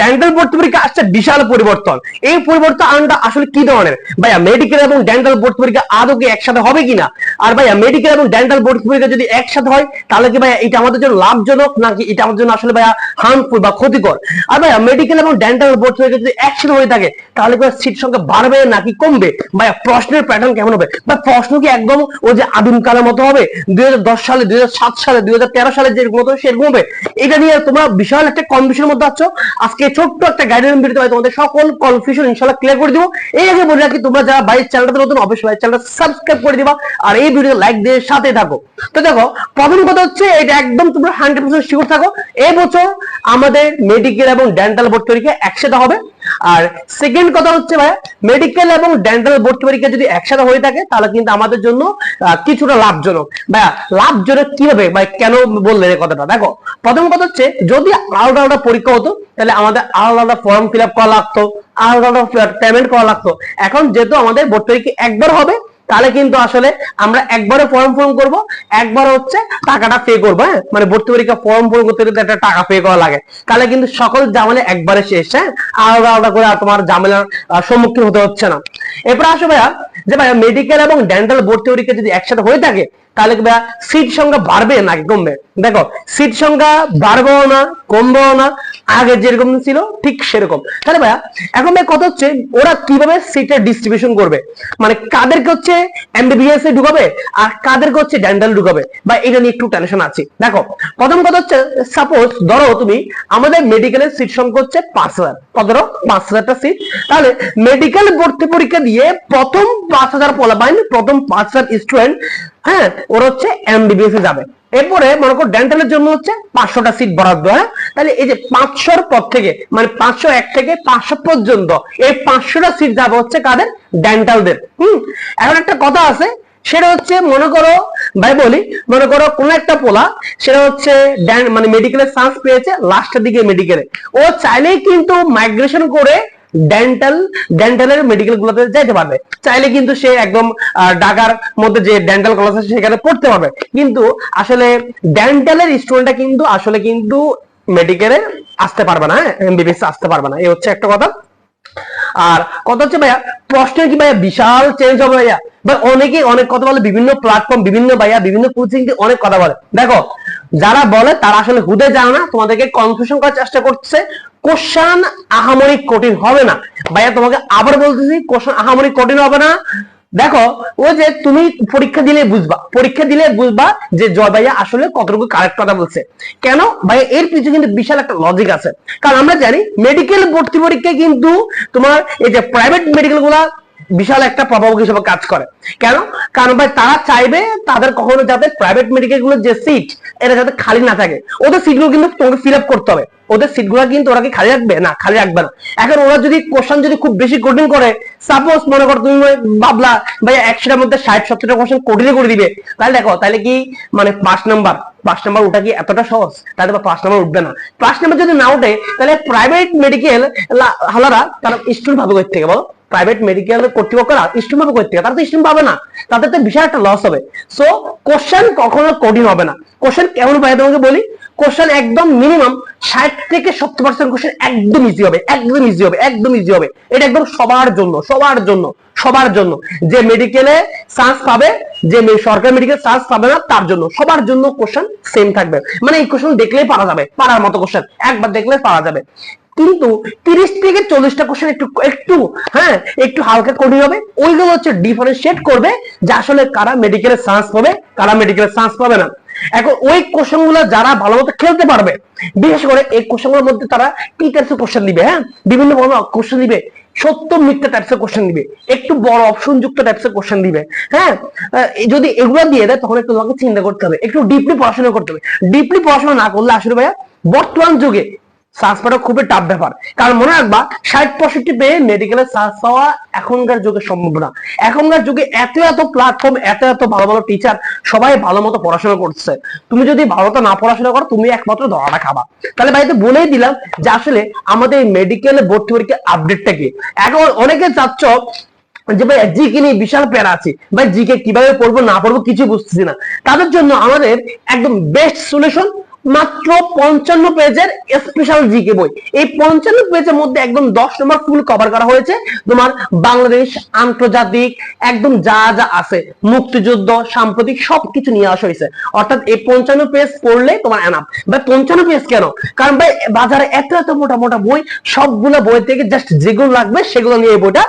Dental ভর্তি পরীক্ষা আসছে, বিশাল পরিবর্তন। এই পরিবর্তনটা আসলে কি ধরনের? ভাইয়া মেডিকেল এবং ডেন্টাল ভর্তি পরীক্ষা আদৌ কি একসাথে হবে কিনা? আর ভাইয়া মেডিকেল এবং ডেন্টাল ভর্তি পরীক্ষা যদি একসাথে হয়, তাহলে কি ভাইয়া এটা আমাদের জন্য লাভজনক, নাকি এটা আমাদের জন্য আসলে ভাইয়া হার্মফুল বা ক্ষতিকর? আর ভাইয়া মেডিকেল এবং ডেন্টাল ভর্তি পরীক্ষা যদি একসাথে হয়ে থাকে, তাহলে কি সিট সংখ্যা বাড়বে নাকি কমবে? ভাইয়া, প্রশ্নের প্যাটার্ন কেমন হবে? বা প্রশ্ন কি একদম ও যে আদিম কালের মতো হবে? দুই হাজার দশ সালে, দুই হাজার সাত সালে, দুই হাজার তেরো সালে যে মতো সেরকম হবে। এটা নিয়ে তোমরা বিশাল একটা কনফিউশনের মধ্যে আছো। আজকে ছোট্ট একটা গাইডলাইন ভিডিওতে হয় তোমাদের সকল কনফিউশন ইনশাল্লাহ ক্লিয়ার করে দিব। এই আগে বলে রাখি, তোমরা যারা বাইরের চ্যানেলটা নতুন, অবশ্যই বাইরের চ্যানেলটা সাবস্ক্রাইব করে দিবা আর এই ভিডিও লাইক দিয়ে সাথে থাকো। তো দেখো প্রথম কথা হচ্ছে এটা একদম তোমরা হান্ড্রেড পার্সেন্ট শিওর থাকো। এই বছর আমাদের মেডিকেল এবং ডেন্টাল ভর্তি পরীক্ষা একসাথে হবে। আর সেকেন্ড কথা হচ্ছে ভাই মেডিকেল এবং ডেন্টাল ভর্তি পরীক্ষা যদি একসাথে হয়ে থাকে, তাহলে কিন্তু আমাদের জন্য কিছুটা লাভজনক। ভাইয়া, লাভজনক কীভাবে ভাই, কেন বললেন এই কথাটা? দেখো, প্রথম কথা হচ্ছে, যদি আলাদা আলাদা পরীক্ষা হতো, তাহলে আমাদের আলাদা আলাদা ফর্ম ফিল আপ করা লাগতো, আলাদা আলাদা পেমেন্ট করা লাগতো। এখন যেহেতু আমাদের ভর্তি পরীক্ষা একবার হবে তাহলে কিন্তু আসলে আমরা একবারে ফর্ম ফর্ম করব একবার হচ্ছে টাকাটা পে করব হ্যাঁ? মানে ভর্তি পরীক্ষা ফর্ম ফর্ম করতে গেলে একটা টাকা পে করা লাগে। তাহলে কিন্তু সকল ঝামেলা একবারে শেষ হ্যাঁ? আলাদা আলাদা করে আর তোমার ঝামেলার সম্মুখীন হতে হচ্ছে না। এরপর আসো ভাইয়া, যে ভাইয়া মেডিকেল এবং ডেন্টাল ভর্তি পরীক্ষা যদি একসাথে হয়ে থাকে, তাহলে ভাইয়া সিট সংখ্যা বাড়বে নাকি কমবে? দেখো সিট সংখ্যা বাড়বেও না, কমবেও না আগে যেরকম ছিল, ঠিক সেরকম। তাহলে ভাইয়া, এখন ভাই কথা হচ্ছে, ওরা কীভাবে সিটের ডিস্ট্রিবিউশন করবে? মানে কাদেরকে হচ্ছে এমবিবিএস এ ঢুকাবে, আর কাদেরকে হচ্ছে ডেন্টাল ঢুকাবে? বা এটা নিয়ে একটু টেনশন আছে। দেখো, প্রথম কথা হচ্ছে সাপোজ ধরো তুমি, আমাদের মেডিকেলের সিট সংখ্যা হচ্ছে পাঁচ হাজার। কত পাঁচ হাজারটা সিট তাহলে মেডিকেল ভর্তি পরীক্ষা দিয়ে প্রথম পাঁচ হাজার পোলাবাইন প্রথম পাঁচ হাজার স্টুডেন্ট হ্যাঁ ওরা হচ্ছে এমবিবিএস এ যাবে। এরপরে মনে করো ডেন্টালের জন্য হচ্ছে পাঁচশোটা সিট বরাদ্দ হ্যাঁ? তাহলে এই যে পাঁচশোর পর থেকে মানে পাঁচশো এক থেকে পাঁচশো পর্যন্ত, এই পাঁচশোটা সিট যাবে হচ্ছে কাদের? ডেন্টালদের হুম? এখন একটা কথা আছে, সেটা হচ্ছে মনে করো, ভাই বলি, মনে করো কোন একটা পোলা, সেটা হচ্ছে মানে মেডিকেলের চান্স পেয়েছে লাস্টের দিকে মেডিকেলে ও চাইলেই কিন্তু মাইগ্রেশন করে ডেন্টাল ডেন্টালের মেডিকেল গুলোতে যাইতে পারবে। চাইলে কিন্তু সে একদম ঢাকার মধ্যে যে ডেন্টাল কলেজ আছে সেখানে পড়তে পারবে। কিন্তু আসলে ডেন্টালের স্টুডেন্টটা কিন্তু আসলে কিন্তু মেডিকেলে আসতে পারবে না এমবিবিএস আসতে পারবে না। এই হচ্ছে একটা কথা। আর কথা হচ্ছে ভাইয়া, প্রশ্নের কি ভাইয়া বিশাল চেঞ্জ হবে ভাইয়া? ভাই অনেকে অনেক কথা বলে, বিভিন্ন প্ল্যাটফর্ম বিভিন্ন ভাইয়া, বিভিন্ন কোচিং অনেক কথা বলে। দেখো, যারা বলে, তারা আসলে হুদে জানে না, তোমাদেরকে কনফিউশন করার চেষ্টা করছে কোশ্চান আহামরি কঠিন হবে না। ভাইয়া, তোমাকে আবার বলতেছি কোশ্চান আহামরি কঠিন হবে না। দেখো, ও যে তুমি পরীক্ষা দিলে বুঝবা। পরীক্ষা দিলে বুঝবা যে জয় ভাইয়া আসলে কতটুকু কারেক্ট কথা বলছে। কেন? ভাইয়া, এর পিছনে কিন্তু বিশাল একটা লজিক আছে। কারণ আমরা জানি মেডিকেল ভর্তি পরীক্ষা কিন্তু তোমার এই যে প্রাইভেট মেডিকেলগুলা বিশাল একটা প্রভাবক হিসেবে কাজ করে। কেন? কারণ ভাই, তারা চাইবে তাদের কখনো যাতে প্রাইভেট মেডিকেলগুলোর যে সিট এটা যাতে খালি না থাকে। ওদের সিটগুলো কিন্তু তোমাকে ফিল আপ করতে হবে। ওদের সিটগুলো কিন্তু ওরা কি খালি রাখবে? না, খালি রাখবে না। এখন ওরা যদি কোশ্চেন যদি খুব বেশি কঠিন করে সাপোজ মনে করো তুমি ভাবলা, ভাই, একশোটার মধ্যে ষাট, সত্তরটা কোশ্চেন কঠিনে করে দিবে। তাহলে দেখো, তাহলে কি মানে পাঁচ নাম্বার পাঁচ নাম্বার ওটা কি এতটা সহজ? তাহলে পাঁচ নাম্বার উঠবে না। পাঁচ নাম্বার যদি না উঠে, তাহলে প্রাইভেট মেডিকেল হালারা তারা স্টুডেন্ট ভাবে থেকে, বলো? প্রাইভেট মেডিকেল কর্তৃপক্ষরা ভাবে করতে তারা তো স্টুডেন্ট পাবে না। তাদের তো বিশাল একটা লস হবে। সো কোশ্চেন কখনো কঠিন হবে না। কোশ্চেন কেমন পাই তোমাকে বলি? কোশ্চেন একদম মিনিমাম ষাট থেকে সত্তর পার্সেন্ট কোশ্চেন একদম ইজি হবে, একদম ইজি হবে, একদম ইজি হবে। এটা একদম সবার জন্য সবার জন্য সবার জন্য। যে মেডিকেলে চান্স পাবে, যে সরকারি মেডিকেল চান্স পাবে না, তার জন্য, সবার জন্য কোশ্চেন সেম থাকবে। মানে এই কোশ্চেন দেখলেই পারা যাবে, পারার মতো কোশ্চেন একবার দেখলে পারা যাবে। কিন্তু তিরিশ থেকে চল্লিশটা কোশ্চেন একটু একটু হ্যাঁ একটু হালকা কঠিন হবে। ওইগুলো হচ্ছে ডিফারেন্সিয়েট করবে যে আসলে কারা মেডিকেলে চান্স পাবে, কারা মেডিকেলে চান্স পাবে না। এখন ওই কোশ্চেনগুলো যারা ভালো মতো খেলতে পারবে, বিশেষ করে এই কোশ্চেনগুলোর মধ্যে তারা কি টাইপসের কোশ্চেন দিবে হ্যাঁ? বিভিন্ন ধরনের কোশ্চেন দিবে, সত্য, মিথ্যা টাইপস কোশ্চেন দিবে, একটু বড় অপশন যুক্ত টাইপসের কোশ্চেন দিবে হ্যাঁ? যদি এগুলো দিয়ে দেয়, তখন একটু তোমাকে চিন্তা করতে হবে, একটু ডিপলি পড়াশোনা করতে হবে। ডিপলি পড়াশোনা না করলে আসলে ভাইয়া, বর্তমান যুগে সার্চ পাওয়াটা খুবই টাফ ব্যাপার। কারণ মনে রাখবা, ষাট পঁয়ষট্টি পেয়ে মেডিকেলের সার্চ পাওয়া এখনকার যুগে সম্ভব না। এখনকার যুগে এত এত প্ল্যাটফর্ম এত এত ভালো ভালো টিচার সবাই ভালো মতো পড়াশোনা করছে। তুমি যদি ভালো না পড়াশোনা করো, তুমি একমাত্র ধরাটা খাবা। তাহলে ভাই, তো বলেই দিলাম যে আসলে আমাদের মেডিকেল ভর্তি পরীক্ষার আপডেটটা কি? এখন অনেকে চাচ্ছ যে ভাই জিকে নিয়ে বিশাল প্যারা আছে। ভাই জিকে কীভাবে পড়ব, না পড়ব, কিছু বুঝতেছি না। তাদের জন্য আমাদের একদম বেস্ট সলিউশন মাত্র পঞ্চান্ন পেজের স্পেশাল জিকে বই। এই পঞ্চান্ন পেজের মধ্যে একদম দশ নম্বর ফুল কভার করা হয়েছে। তোমার বাংলাদেশ, আন্তর্জাতিক, একদম যা যা আছে, মুক্তিযুদ্ধ, সাম্প্রতিক সবকিছু নিয়ে আসা হয়েছে। অর্থাৎ এই পঞ্চান্ন পেজ পড়লে তোমার এনাফ ভাই, পঞ্চান্ন পেজ কেন? কারণ ভাই, বাজারে এত এত মোটা মোটা বই, সবগুলো বই থেকে জাস্ট যেগুলো লাগবে, সেগুলো নিয়ে এই বইটা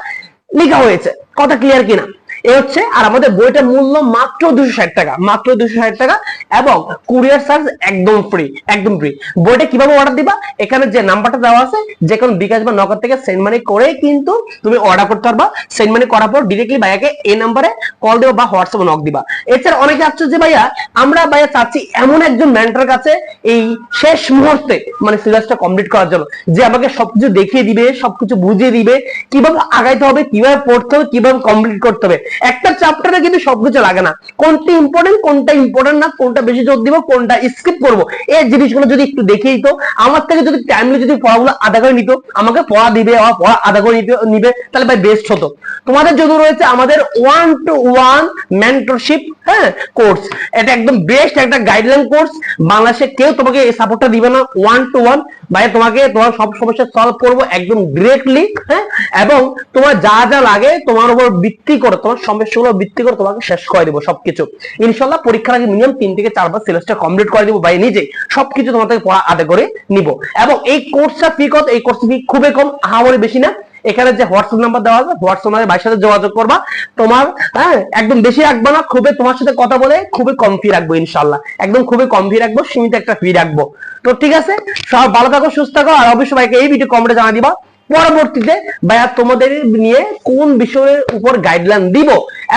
লেখা হয়েছে। কথা ক্লিয়ার কিনা? এ হচ্ছে, আর আমাদের বইটার মূল্য মাত্র দুশো ষাট টাকা, মাত্র দুশো ষাট টাকা, এবং কুরিয়ার চার্জ একদম ফ্রি একদম ফ্রি বইটা কীভাবে অর্ডার দিবা? এখানে যে নাম্বারটা দেওয়া আছে, যে কোনো বিকাশ বা থেকে সেন্ড মানি করে কিন্তু তুমি অর্ডার করতে পারবা। সেন্ড মানি করার পর ডিরেক্টলি ভাইয়াকে এই নাম্বারে কল দিবা বা নক দিবা। এছাড়া অনেকে আসছে যে ভাইয়া, আমরা ভাইয়া চাচ্ছি এমন একজন মেন্টর কাছে এই শেষ মুহূর্তে মানে সিলেবাসটা কমপ্লিট করার জন্য, যে আমাকে সবকিছু দেখিয়ে দিবে, সবকিছু বুঝিয়ে দিবে, কীভাবে আগাইতে হবে, কীভাবে পড়তে হবে, কীভাবে কমপ্লিট করতে হবে। একটা চ্যাপ্টারে কিন্তু সবকিছু লাগে না। কোনটা ইম্পর্টেন্ট কোনটা ইম্পর্টেন্ট না, কোনটা বেশি জোর দিব, কোনটা স্কিপ করব। এই জিনিসগুলো যদি একটু দেখিয়ে দিত, আমার থেকে যদি টাইমলি যদি পড়াগুলো আধা করে নিত, আমাকে পড়া দিবে, আমার পড়া আধা করে নিবে, তাহলে ভাই বেস্ট হতো। তোমাদের জন্য রয়েছে আমাদের ওয়ান টু ওয়ান মেন্টরশিপ হ্যাঁ কোর্স এটা একদম বেস্ট একটা গাইডলাইন কোর্স বাংলাদেশে কেউ তোমাকে এই সাপোর্টটা দিবে না ওয়ান টু ওয়ান ভাই তোমাকে তোমার সব সমস্যা সলভ করব একদম ডিরেক্টলি হ্যাঁ? এবং তোমার যা যা লাগে তোমার উপর ভিত্তি করে, তোমার সমস্যাগুলো ভিত্তি করে তোমাকে শেষ করে দেবো সবকিছু। ইনশাল্লাহ পরীক্ষার আগে মিনিমাম তিন থেকে চারবার সিলেবাসটা কমপ্লিট করে দিব ভাই নিজে সবকিছু থেকে পড়া আদায় করে নিব। এবং এই কোর্সটা ফি কত? এই কোর্সটা ফি খুবই কম আহামরি বেশি না। এখানে যে হোয়াটসঅ্যাপ নাম্বার দেওয়া আছে, হোয়াটসঅ্যাপ নাম্বার ভাইয়ের সাথে যোগাযোগ করবা। তোমার হ্যাঁ একদম বেশি রাখব না, খুবই তোমার সাথে কথা বলে খুবই কম ফি রাখব ইনশাল্লাহ একদম খুবই কম ফি রাখব, সীমিত একটা ফি রাখব। তো ঠিক আছে সব ভালো থাকো, সুস্থ থাকো, আর অবশ্যই ভাইকে এই ভিডিও কমেন্টে জানা দিবা। পরবর্তীতে ভাইয়া তোমাদের নিয়ে কোন বিষয়ের উপর গাইডলাইন দিব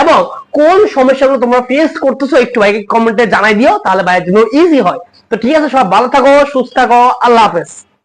এবং কোন সমস্যাগুলো তোমরা ফেস করতেছো একটু ভাইকে কমেন্টে জানাই দিও, তাহলে ভাইয়ের জন্য ইজি হয়। তো ঠিক আছে সব ভালো থাকো, সুস্থ থাকো, আল্লাহ হাফেজ।